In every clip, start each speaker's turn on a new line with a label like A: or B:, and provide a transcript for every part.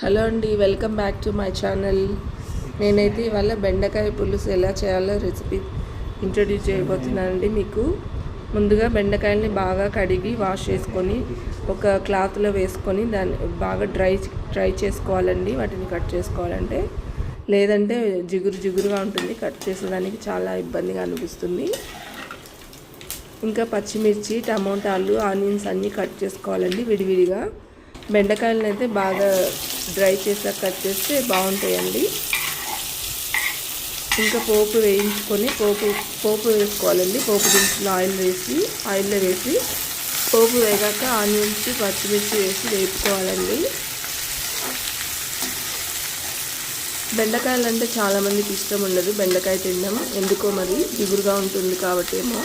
A: Hello అండి welcome back to my channel. నేనైతే ఇవాళ బెండకాయ పులుసు ఎలా చేయాలో రెసిపీ ఇంట్రడ్యూస్ చేయబోతున్నానండి మీకు. ముందుగా బెండకాయల్ని బాగా కడిగి వాష్ చేసుకొని ఒక క్లాత్లో వేసుకొని దాన్ని బాగా డ్రై డ్రై చేసుకోవాలండి. వాటిని కట్ చేసుకోవాలంటే. లేదంటే జిగురు జిగురుగా ఉంటుంది కట్ చేసేదానికి చాలా ఇబ్బందిగా అనిపిస్తుంది. ఇంకా పచ్చిమిర్చి టమోటాలు ఆనియన్స్ అన్నీ కట్ చేసుకోవాలండి విడివిడిగా. బెండకాయలను అయితే బాగా డ్రై చేసాక కట్ చేస్తే బాగుంటాయండి. ఇంకా పోపు వేయించుకొని పోపు పోపు వేసుకోవాలండి. పోపు దినుసులు ఆయిల్ వేసి ఆయిల్లో వేసి పోపు వేగాక ఆనియన్స్ పచ్చిమిర్చి వేసి వేపుకోవాలండి. బెండకాయలు అంటే చాలామందికి ఇష్టం ఉండదు. బెండకాయ తినడం ఎందుకో మరి దిగురుగా ఉంటుంది కాబట్టి ఏమో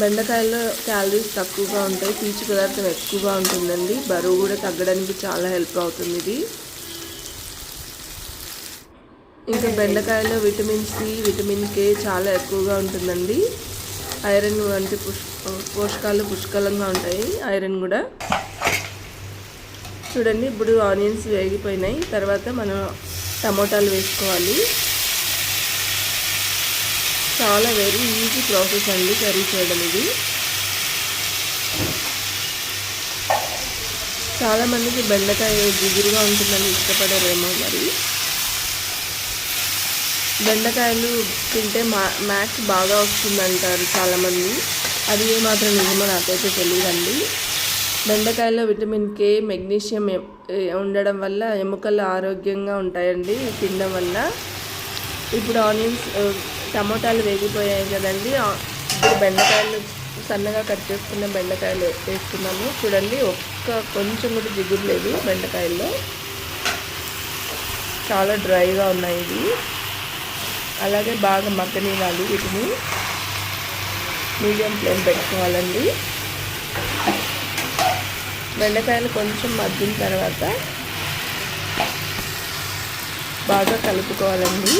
A: బెండకాయలో క్యాలరీస్ తక్కువగా ఉంటాయి పీచు పదార్థం ఎక్కువగా ఉంటుందండి. బరువు కూడా తగ్గడానికి చాలా హెల్ప్ అవుతుంది ఇది. ఇంకా బెండకాయలో విటమిన్ సి విటమిన్ కే చాలా ఎక్కువగా ఉంటుందండి. ఐరన్ వంటి పుష్ పోషకాలు పుష్కలంగా ఉంటాయి ఐరన్ కూడా. చూడండి ఇప్పుడు ఆనియన్స్ వేగిపోయినాయి. తర్వాత మనం టమోటాలు వేసుకోవాలి. చాలా వెరీ ఈజీ ప్రాసెస్ అండి కర్రీ చేయడం ఇది. చాలామందికి బెండకాయ జిగురుగా ఉంటుందని ఇష్టపడరేమో మరి. బెండకాయలు తింటే మా మ్యాక్స్ బాగా వస్తుందంటారు చాలామంది అది ఏమాత్రం నిజమో నాకైతే తెలియదండి. బెండకాయలో విటమిన్ కే మెగ్నీషియం ఉండడం వల్ల ఎముకలు ఆరోగ్యంగా ఉంటాయండి తినడం వల్ల. ఇప్పుడు ఆనియన్స్ టమోటాలు వేగిపోయాయి కదండి. ఇప్పుడు బెండకాయలు సన్నగా కట్ చేసుకున్న బెండకాయలు వేస్తున్నాము. చూడండి ఒక్క కొంచెం కూడా జిగురు లేదు బెండకాయల్లో. చాలా డ్రైగా ఉన్నాయి ఇవి. అలాగే బాగా మగ్గనివ్వాలి వీటిని. మీడియం ఫ్లేమ్ పెట్టుకోవాలండి. బెండకాయలు కొంచెం మగ్గిన తర్వాత బాగా కలుపుకోవాలండి.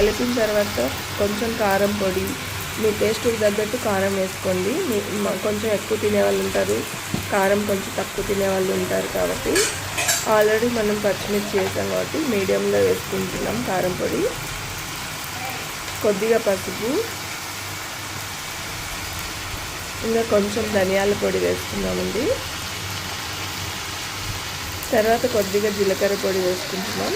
A: కలిపిన తర్వాత కొంచెం కారం పొడి మీ టేస్ట్కి తగ్గట్టు కారం వేసుకోండి. కొంచెం ఎక్కువ తినేవాళ్ళు ఉంటారు కారం కొంచెం తక్కువ తినేవాళ్ళు ఉంటారు కాబట్టి ఆల్రెడీ మనం పచ్చిమిర్చి వేసాం కాబట్టి మీడియంలో వేసుకుంటున్నాం కారం పొడి. కొద్దిగా పసుపు ఇంకా కొంచెం ధనియాల పొడి వేసుకున్నామండి తర్వాత కొద్దిగా జీలకర్ర పొడి వేసుకుంటున్నాం.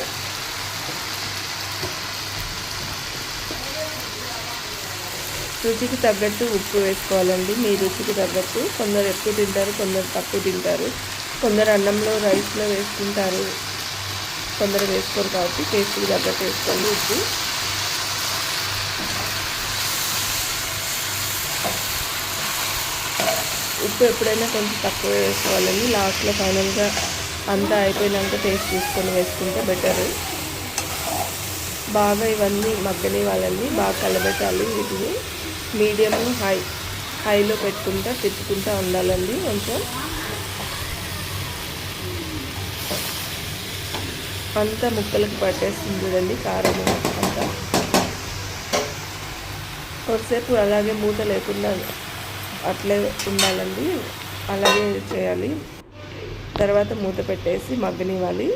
A: రుచికి తగ్గట్టు ఉప్పు వేసుకోవాలండి. మీ రుచికి తగ్గట్టు కొందరు ఎక్కువ తింటారు కొందరు తక్కువ తింటారు. కొందరు అన్నంలో రైస్లో వేసుకుంటారు. కొందరు వేసుకోరు కాబట్టి టేస్ట్కి తగ్గట్టు వేసుకోండి ఉప్పు. ఉప్పు ఎప్పుడైనా కొంచెం తక్కువ వేసుకోవాలండి. లాస్ట్లో ఫైనల్గా అంతా అయిపోయినాక టేస్ట్ తీసుకొని వేసుకుంటే బెటర్. బాగా ఇవన్నీ మగ్గనివ్వాలండి. వాళ్ళని బాగా కలబెట్టాలి వీటిని. మీడియం హై హైలో పెట్టుకుంటా తిప్పుకుంటా ఉండాలండి కొంచెం. అంతా ముక్కలకు పట్టేస్తుంది చూడండి కారం అంతా. కొద్దిసేపు అలాగే మూత లేకుండా అట్లే ఉండాలండి. అలాగే చేయాలి. తర్వాత మూత పెట్టేసి మగ్గనివ్వాలి.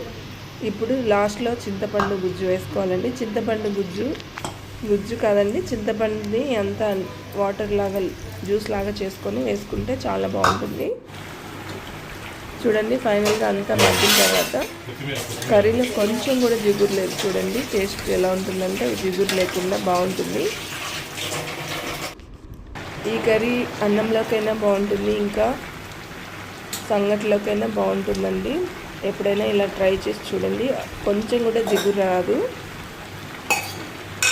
A: ఇప్పుడు లాస్ట్లో చింతపండు గుజ్జు వేసుకోవాలండి. చింతపండు గుజ్జు గుజ్జు కాదండి చింతపండుని అంతా వాటర్ లాగా జ్యూస్ లాగా చేసుకొని వేసుకుంటే చాలా బాగుంటుంది. చూడండి ఫైనల్గా అంతా మగ్గిన తర్వాత కర్రీలో కొంచెం కూడా జిగురు లేదు చూడండి టేస్ట్ ఎలా ఉంటుందంటే జిగురు లేకుండా బాగుంటుంది. ఈ కర్రీ అన్నంలోకైనా బాగుంటుంది ఇంకా సంగటిలోకైనా బాగుంటుందండి. ఎప్పుడైనా ఇలా ట్రై చేసి చూడండి కొంచెం కూడా జిగురు రాదు.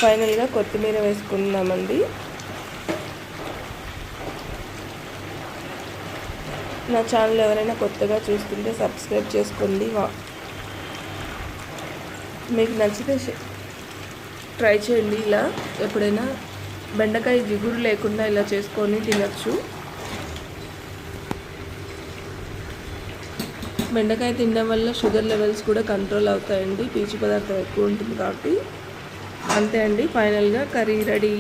A: ఫైనల్గా కొత్తిమీర వేసుకుందామండి. నా ఛానల్ ఎవరైనా కొత్తగా చూస్తుంటే సబ్స్క్రైబ్ చేసుకోండి. మీకు నచ్చితే ట్రై చేయండి. ఇలా ఎప్పుడైనా బెండకాయ జిగురు లేకుండా ఇలా చేసుకొని తినచ్చు. బెండకాయ తినడం వల్ల షుగర్ లెవెల్స్ కూడా కంట్రోల్ అవుతాయండి. పీచు పదార్థం ఎక్కువ ఉంటుంది కాబట్టి. అంతే అండి ఫైనల్గా కర్రీ రెడీ.